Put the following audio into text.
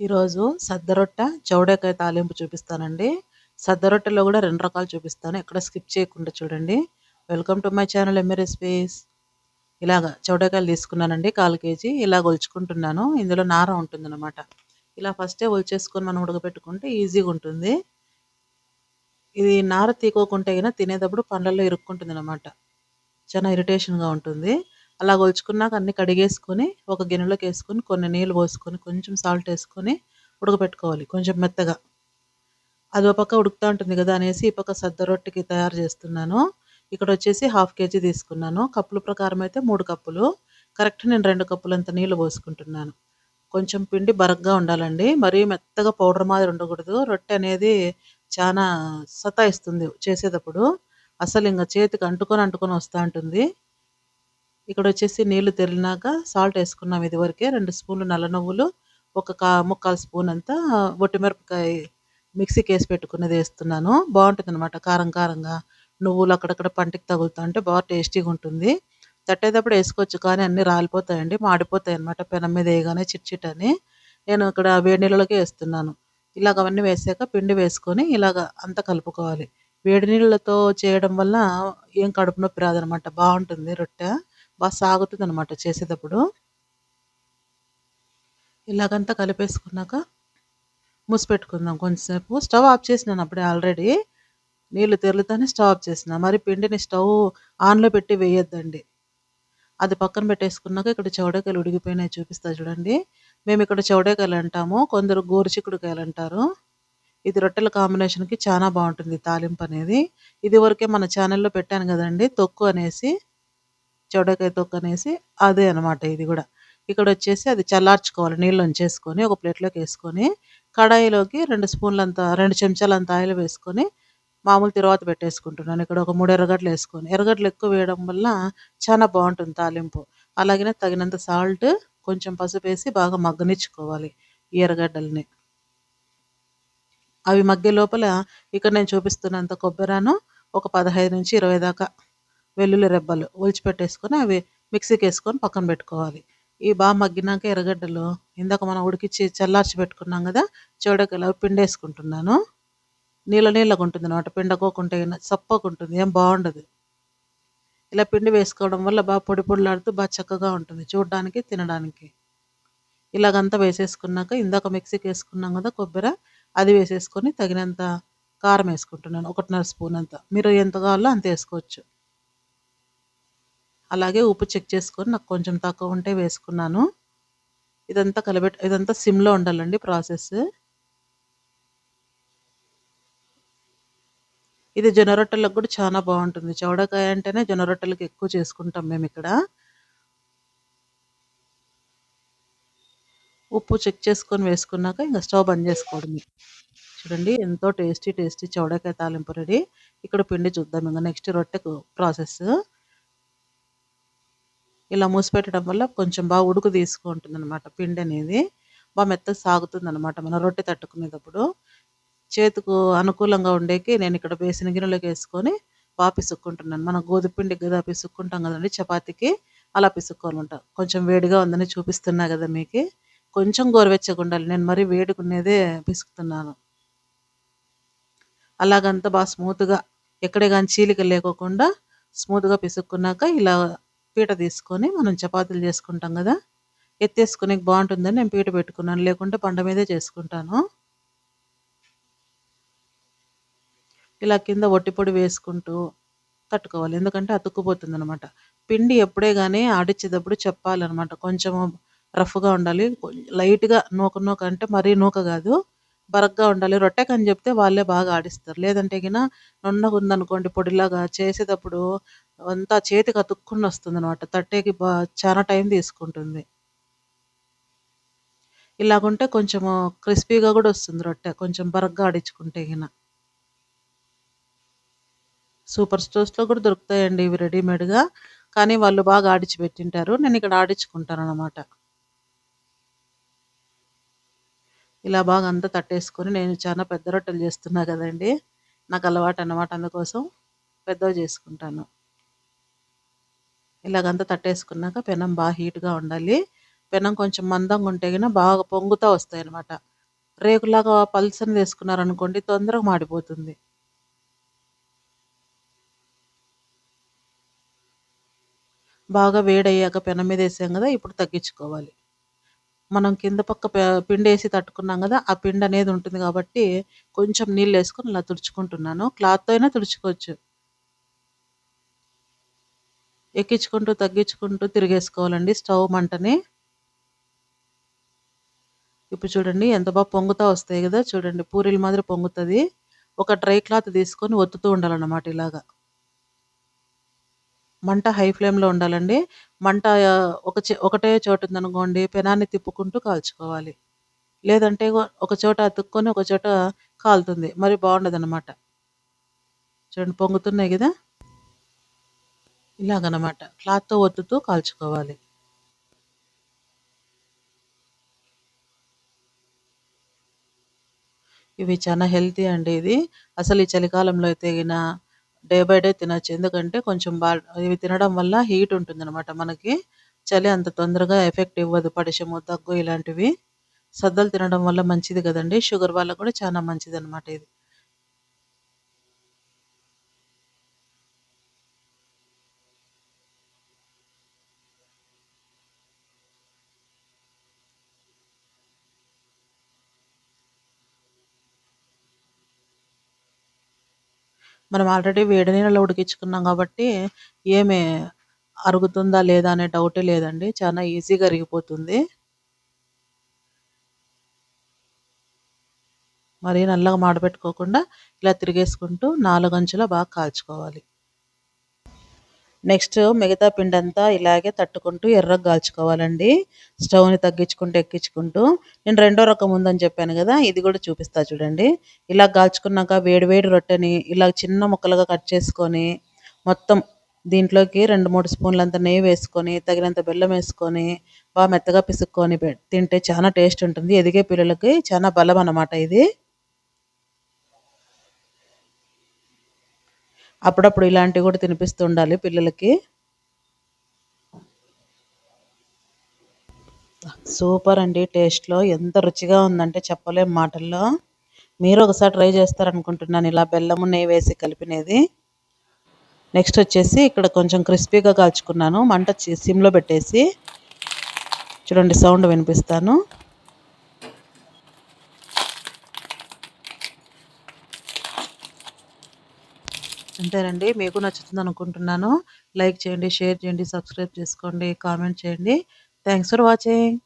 ఈరోజు సద్దరొట్ట చౌడకాయ తాలింపు చూపిస్తానండి. సద్దరొట్టెలో కూడా రెండు రకాలు చూపిస్తాను. ఎక్కడ స్కిప్ చేయకుండా చూడండి. Welcome to my channel MA recipes ఇలాగ చౌడకాయలు తీసుకున్నానండి కాల్ కేజీ. ఇలా ఒలుచుకుంటున్నాను ఇందులో నార ఉంటుందన్నమాట. ఇలా ఫస్టే ఒలిచేసుకొని మనం ఉడకబెట్టుకుంటే ఈజీగా ఉంటుంది. ఇది నార తీకోకుంటే అయినా తినేటప్పుడు పండ్లలో ఇరుక్కుంటుంది అనమాట చాలా ఇరిటేషన్గా ఉంటుంది. అలా కొలుచుకున్నాక అన్ని కడిగేసుకొని ఒక గిన్నెలోకి వేసుకొని కొన్ని నీళ్ళు పోసుకొని కొంచెం సాల్ట్ వేసుకొని ఉడకపెట్టుకోవాలి కొంచెం మెత్తగా. అది ఒక పక్క ఉడుకుతూ ఉంటుంది కదా అనేసి ఈ పక్క సద్ద రొట్టెకి తయారు చేస్తున్నాను. ఇక్కడ వచ్చేసి హాఫ్ కేజీ తీసుకున్నాను. కప్పుల ప్రకారం అయితే మూడు కప్పులు. కరెక్ట్ నేను రెండు కప్పులంత నీళ్ళు పోసుకుంటున్నాను. కొంచెం పిండి బరగ్గా ఉండాలండి. మరీ మెత్తగా పౌడర్ మాదిరి ఉండకూడదు. రొట్టె అనేది చాలా సతాయిస్తుంది చేసేటప్పుడు. అసలు ఇంకా చేతికి అంటుకొని అంటుకొని వస్తూ ఉంటుంది. ఇక్కడ వచ్చేసి నీళ్ళు తెరినాక సాల్ట్ వేసుకున్నాం ఇది వరకే రెండు స్పూన్లు నల్ల నువ్వులు ఒక కా ముక్కాలు స్పూన్ అంతా ఒట్టిమిరపకాయ మిక్సీకి వేసి పెట్టుకున్నది వేస్తున్నాను. బాగుంటుంది అనమాట కారం కారంగా నువ్వులు అక్కడక్కడ పంటికి తగులుతా అంటే బాగా టేస్టీగా ఉంటుంది. తట్టేటప్పుడు వేసుకోవచ్చు కానీ అన్నీ రాలిపోతాయండి మాడిపోతాయి అనమాట పెనం మీద వేయగానే చిట్ అని నేను ఇక్కడ వేడి నీళ్ళలోకి వేస్తున్నాను. ఇలాగ అవన్నీ వేసాక పిండి వేసుకొని ఇలాగ అంతా కలుపుకోవాలి. వేడి నీళ్ళతో చేయడం వల్ల ఏం కడుపు నొప్పి రాదనమాట బాగుంటుంది రొట్టె. బాగా సాగుతుంది అనమాట చేసేటప్పుడు. ఇలాగంతా కలిపేసుకున్నాక మూసిపెట్టుకుందాం కొంచెంసేపు. స్టవ్ ఆఫ్ చేసినాను అప్పుడే ఆల్రెడీ. నీళ్ళు తెరులుతానే స్టవ్ ఆఫ్ చేసిన. మరి పిండిని స్టవ్ ఆన్లో పెట్టి వేయొద్దండి. అది పక్కన పెట్టేసుకున్నాక ఇక్కడ చౌడకాయలు ఉడిగిపోయినాయి చూపిస్తా చూడండి. మేము ఇక్కడ చౌడకాయలు అంటాము కొందరు గోరుచిక్కుడుకాయలు అంటారు ఇది రొట్టెల కాంబినేషన్కి చాలా బాగుంటుంది తాలింపు అనేది. ఇది వరకే మన ఛానల్లో పెట్టాను కదండి తొక్కు అనేసి. చౌడకాయ తొక్కనేసి అదే అనమాట ఇది కూడా. ఇక్కడ వచ్చేసి అది చల్లార్చుకోవాలి నీళ్ళు ఉంచేసుకొని ఒక ప్లేట్లోకి వేసుకొని కడాయిలోకి రెండు స్పూన్లంత రెండు చెంచాలంత ఆయిల్ వేసుకొని మామూలు తర్వాత పెట్టేసుకుంటున్నాను. ఇక్కడ ఒక మూడు ఎర్రగడ్డలు వేసుకొని ఎర్రగడ్డలు ఎక్కువ వేయడం వల్ల చాలా బాగుంటుంది తాలింపు. అలాగనే తగినంత సాల్ట్ కొంచెం పసుపు వేసి బాగా మగ్గనిచ్చుకోవాలి ఈ ఎర్రగడ్డల్ని. అవి మగ్గే లోపల ఇక్కడ నేను చూపిస్తున్నంత కొబ్బరాను ఒక పదహైదు నుంచి ఇరవై దాకా వెల్లుల్లి రెబ్బలు ఒలిచిపెట్టేసుకొని అవి మిక్సీకి వేసుకొని పక్కన పెట్టుకోవాలి. ఈ బాగా మగ్గినాక ఎర్రగడ్డలు ఇందాక మనం ఉడికిచ్చి చల్లార్చి పెట్టుకున్నాం కదా చూడకలు అవి పిండేసుకుంటున్నాను. నీళ్ళ నీళ్ళగా ఉంటుంది అనమాట పిండకోకుంటే సప్పకుంటుంది ఏం బాగుండదు. ఇలా పిండి వేసుకోవడం వల్ల బాగా పొడి పొడిలాడుతూ బాగా చక్కగా ఉంటుంది చూడడానికి తినడానికి. ఇలాగంతా వేసేసుకున్నాక ఇందాక మిక్సీకి వేసుకున్నాం కదా కొబ్బరి అది వేసేసుకొని తగినంత కారం వేసుకుంటున్నాను ఒకటిన్నర స్పూన్ అంత. మీరు ఎంత కావాలో అంత వేసుకోవచ్చు. అలాగే ఉప్పు చెక్ చేసుకొని నాకు కొంచెం తక్కువ ఉంటే వేసుకున్నాను. ఇదంతా కలబెట్ ఇదంతా సిమ్లో ఉండాలండి ప్రాసెస్ ఇది జొన్న రొట్టెలకు కూడా చాలా బాగుంటుంది. చౌడకాయ అంటేనే జొన్న రొట్టెలకు ఎక్కువ చేసుకుంటాం మేము ఇక్కడ. ఉప్పు చెక్ చేసుకొని వేసుకున్నాక ఇంకా స్టవ్ బంద్ చేసుకోవడం చూడండి ఎంతో టేస్టీ టేస్టీ చౌడకాయ తాలింపు రెడీ. ఇక్కడ పిండి చూద్దాం. ఇంకా నెక్స్ట్ రొట్టెకు ప్రాసెస్ ఇలా మూసిపెట్టడం వల్ల కొంచెం బాగా ఉడుకు తీసుకుంటుంది అనమాట పిండి అనేది బాగా మెత్తగా సాగుతుంది అనమాట మనం రొట్టె తట్టుకునేటప్పుడు. చేతికు అనుకూలంగా ఉండేకి నేను ఇక్కడ బేసిన గిన్నెలోకి వేసుకొని బాగా పిసుక్కుంటున్నాను. మనం గోధుమ కదా పిసుక్కుంటాం కదండి చపాతీకి అలా పిసుక్కోవాలంట. కొంచెం వేడిగా ఉందని చూపిస్తున్నా కదా మీకు. కొంచెం గోరువెచ్చగా ఉండాలి నేను మరీ వేడుకునేదే పిసుకుతున్నాను. అలాగంతా బాగా స్మూత్గా ఎక్కడే కానీ చీలిక లేకోకుండా స్మూత్గా పిసుక్కున్నాక ఇలా పీట తీసుకొని మనం చపాతీలు చేసుకుంటాం కదా. ఎత్తేసుకునే బాగుంటుందని నేను పీట పెట్టుకున్నాను. లేకుంటే పండ మీదే చేసుకుంటాను. ఇలా కింద పొడి వేసుకుంటూ తట్టుకోవాలి. ఎందుకంటే అతుక్కుపోతుంది అనమాట పిండి ఎప్పుడే కానీ ఆడిచ్చేటప్పుడు చెప్పాలన్నమాట. కొంచెం రఫ్గా ఉండాలి. లైట్గా నూక నూక అంటే మరీ నూక కాదు. బరగ్గా ఉండాలి. రొట్టెకని చెప్తే వాళ్ళే బాగా ఆడిస్తారు. లేదంటే గిన నున్నగా ఉందనుకోండి పొడిలాగా చేసేటప్పుడు అంతా చేతికి అతుక్కుని వస్తుంది అనమాట తట్టేకి బా చాలా టైం తీసుకుంటుంది. ఇలాగుంటే కొంచెము క్రిస్పీగా కూడా వస్తుంది రొట్టె. కొంచెం బరగ్గా ఆడించుకుంటే గిన. సూపర్ స్టోర్స్లో కూడా దొరుకుతాయండి ఇవి రెడీమేడ్గా. కానీ వాళ్ళు బాగా ఆడిచి పెట్టింటారు నేను ఇక్కడ ఆడించుకుంటాను అనమాట ఇలా బాగా అంతా తట్టేసుకొని నేను చాలా పెద్ద రొట్టెలు చేస్తున్నా కదండి. నాకు అలవాటు అన్నమాట అందుకోసం పెద్దవి చేసుకుంటాను. ఇలాగంతా తట్టేసుకున్నాక పెనం బాగా హీట్గా ఉండాలి. పెనం కొంచెం మందంగా ఉంటే కన్నా బాగా పొంగుతూ వస్తాయి అన్నమాట. రేకులాగా పల్సని వేసుకున్నారనుకోండి తొందరగా మాడిపోతుంది. బాగా వేడయ్యాక పెనం మీద వేసాం కదా ఇప్పుడు తగ్గించుకోవాలి. మనం కింద పక్క పిండి వేసి తట్టుకున్నాం కదా ఆ పిండి అనేది ఉంటుంది కాబట్టి కొంచెం నీళ్ళు వేసుకొని ఇలా తుడుచుకుంటున్నాను. క్లాత్తో అయినా తుడుచుకోవచ్చు. ఎక్కించుకుంటూ తగ్గించుకుంటూ తిరిగేసుకోవాలండి స్టవ్ మంటని. ఇప్పుడు చూడండి ఎంత బాగా పొంగుతా వస్తాయి కదా చూడండి పూరీల మాదిరి పొంగుతుంది. ఒక డ్రై క్లాత్ తీసుకొని ఒత్తుతూ ఉండాలన్నమాట ఇలాగా. మంట హై ఫ్లేమ్లో ఉండాలండి. మంట ఒక ఒకటే చోటు ఉందనుకోండి పెనాన్ని తిప్పుకుంటూ కాల్చుకోవాలి. లేదంటే ఒక చోట అతుక్కొని ఒక చోట కాలుతుంది. మరి బాగుండదు అనమాట చూడండి పొంగుతున్నాయి కదా? ఇలాగనమాట. క్లాత్తో ఒత్తుతూ కాల్చుకోవాలి. ఇవి చాలా హెల్తీ అండి ఇది. అసలు ఈ చలికాలంలో అయితే గిన డే బై డే తినచ్చు. ఎందుకంటే కొంచెం బాగా ఇవి తినడం వల్ల హీట్ ఉంటుంది అనమాట మనకి. చలి అంత తొందరగా ఎఫెక్ట్ ఇవ్వదు. పడిశము దగ్గు ఇలాంటివి. సద్దలు తినడం వల్ల మంచిది కదండి. షుగర్ వల్ల కూడా చాలా మంచిది అనమాట ఇది. మనం ఆల్రెడీ వేడి నీళ్ళలో ఉడికించుకున్నాం కాబట్టి ఏమి అరుగుతుందా లేదా అనే డౌటే లేదండి. చాలా ఈజీగా అరిగిపోతుంది. మరీ నల్లగా మాడపెట్టుకోకుండా ఇలా తిరిగేసుకుంటూ నాలుగు అంచులా బాగా కాల్చుకోవాలి. నెక్స్ట్ మిగతా పిండి అంతా ఇలాగే తట్టుకుంటూ ఎర్రగా కాల్చుకోవాలండి. స్టవ్ని తగ్గించుకుంటూ ఎక్కించుకుంటూ. నేను రెండో రకం ఉందని చెప్పాను కదా ఇది కూడా చూపిస్తా చూడండి. ఇలా కాల్చుకున్నాక వేడి వేడి రొట్టెని ఇలా చిన్న ముక్కలుగా కట్ చేసుకొని మొత్తం దీంట్లోకి రెండు మూడు స్పూన్లంత నెయ్యి వేసుకొని తగినంత బెల్లం వేసుకొని బాగా మెత్తగా పిసుక్కొని తింటే చాలా టేస్ట్ ఉంటుంది. ఎదిగే పిల్లలకి చాలా బలం అన్నమాట ఇది. అప్పుడప్పుడు ఇలాంటివి కూడా తినిపిస్తూ ఉండాలి పిల్లలకి. సూపర్ అండి టేస్ట్లో ఎంత రుచిగా ఉందంటే చెప్పలేం మాటల్లో. మీరు ఒకసారి ట్రై చేస్తారనుకుంటున్నాను ఇలా బెల్లము నెయ్యి వేసి కలిపినది. నెక్స్ట్ వచ్చేసి ఇక్కడ కొంచెం క్రిస్పీగా కాల్చుకున్నాను. మంట సిమ్లో పెట్టేసి. చూడండి సౌండ్ వినిపిస్తాను. అంతేనండి. మీకు నచ్చుతుంది అనుకుంటున్నాను. లైక్ చేయండి షేర్ చేయండి సబ్స్క్రైబ్ చేసుకోండి కామెంట్ చేయండి. Thanks for watching.